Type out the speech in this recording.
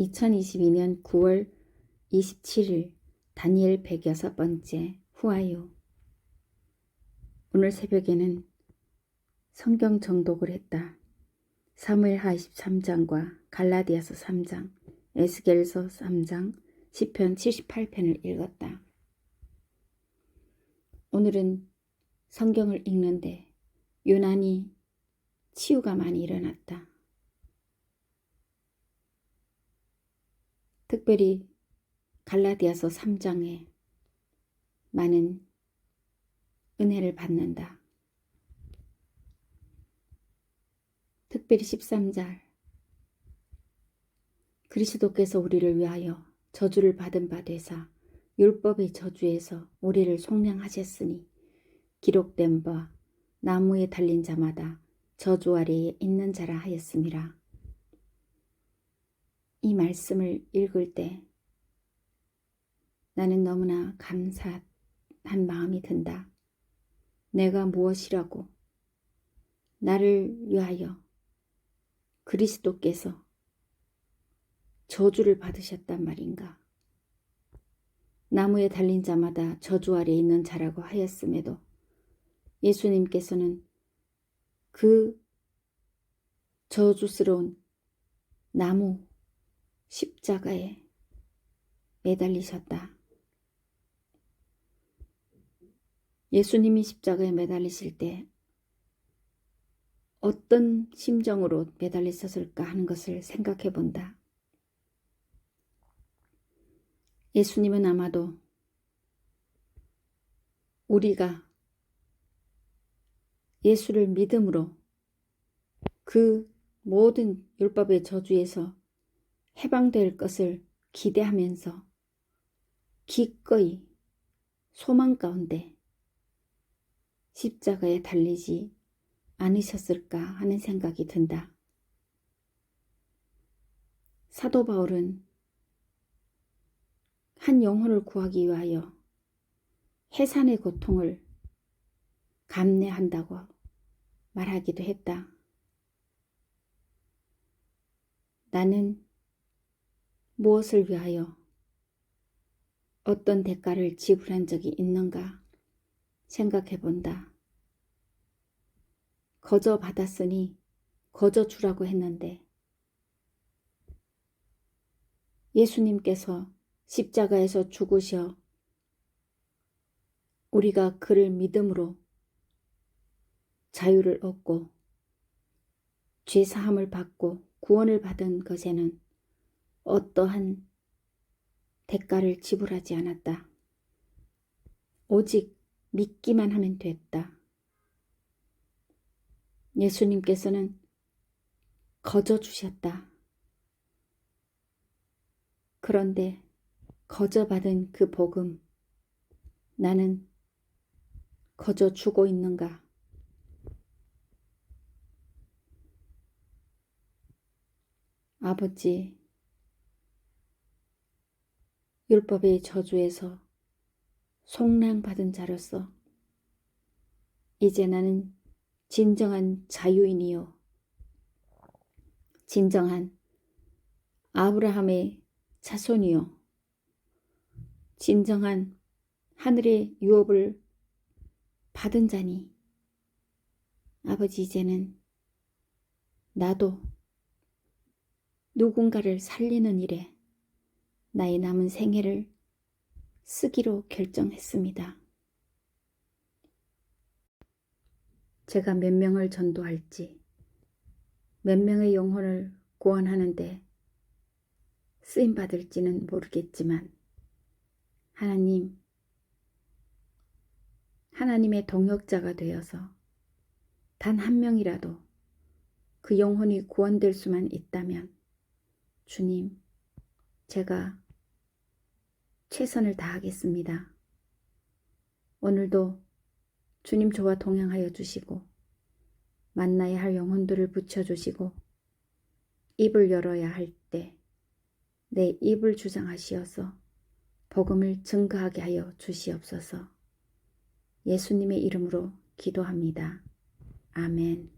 2022년 9월 27일 다니엘 106번째 후아요 오늘 새벽에는 성경 정독을 했다. 사무엘하 23장과 갈라디아서 3장, 에스겔서 3장, 시편 78편을 읽었다. 오늘은 성경을 읽는데 유난히 치유가 많이 일어났다. 특별히 갈라디아서 3장에 많은 은혜를 받는다. 특별히 13절 그리스도께서 우리를 위하여 저주를 받은 바 되사 율법의 저주에서 우리를 속량하셨으니 기록된 바 나무에 달린 자마다 저주 아래에 있는 자라 하였음이라. 이 말씀을 읽을 때 나는 너무나 감사한 마음이 든다. 내가 무엇이라고 나를 위하여 그리스도께서 저주를 받으셨단 말인가? 나무에 달린 자마다 저주 아래 있는 자라고 하였음에도 예수님께서는 그 저주스러운 나무 십자가에 매달리셨다. 예수님이 십자가에 매달리실 때 어떤 심정으로 매달리셨을까 하는 것을 생각해 본다. 예수님은 아마도 우리가 예수를 믿음으로 그 모든 율법의 저주에서 해방될 것을 기대하면서 기꺼이 소망 가운데 십자가에 달리지 않으셨을까 하는 생각이 든다. 사도 바울은 한 영혼을 구하기 위하여 해산의 고통을 감내한다고 말하기도 했다. 나는 무엇을 위하여 어떤 대가를 지불한 적이 있는가 생각해 본다. 거저 받았으니 거저 주라고 했는데 예수님께서 십자가에서 죽으셔 우리가 그를 믿음으로 자유를 얻고 죄 사함을 받고 구원을 받은 것에는 어떠한 대가를 지불하지 않았다. 오직 믿기만 하면 됐다. 예수님께서는 거저 주셨다. 그런데 거저 받은 그 복음, 나는 거저 주고 있는가? 아버지, 율법의 저주에서 속량받은 자로서 이제 나는 진정한 자유인이요. 진정한 아브라함의 자손이요. 진정한 하늘의 유업을 받은 자니 아버지 이제는 나도 누군가를 살리는 일에 나의 남은 생애를 쓰기로 결정했습니다. 제가 몇 명을 전도할지, 몇 명의 영혼을 구원하는데 쓰임 받을지는 모르겠지만, 하나님, 하나님의 동역자가 되어서 단 한 명이라도 그 영혼이 구원될 수만 있다면, 주님, 제가 최선을 다하겠습니다. 오늘도 주님 저와 동행하여 주시고 만나야 할 영혼들을 붙여주시고 입을 열어야 할 때 내 입을 주장하시어서 복음을 증거하게 하여 주시옵소서 예수님의 이름으로 기도합니다. 아멘.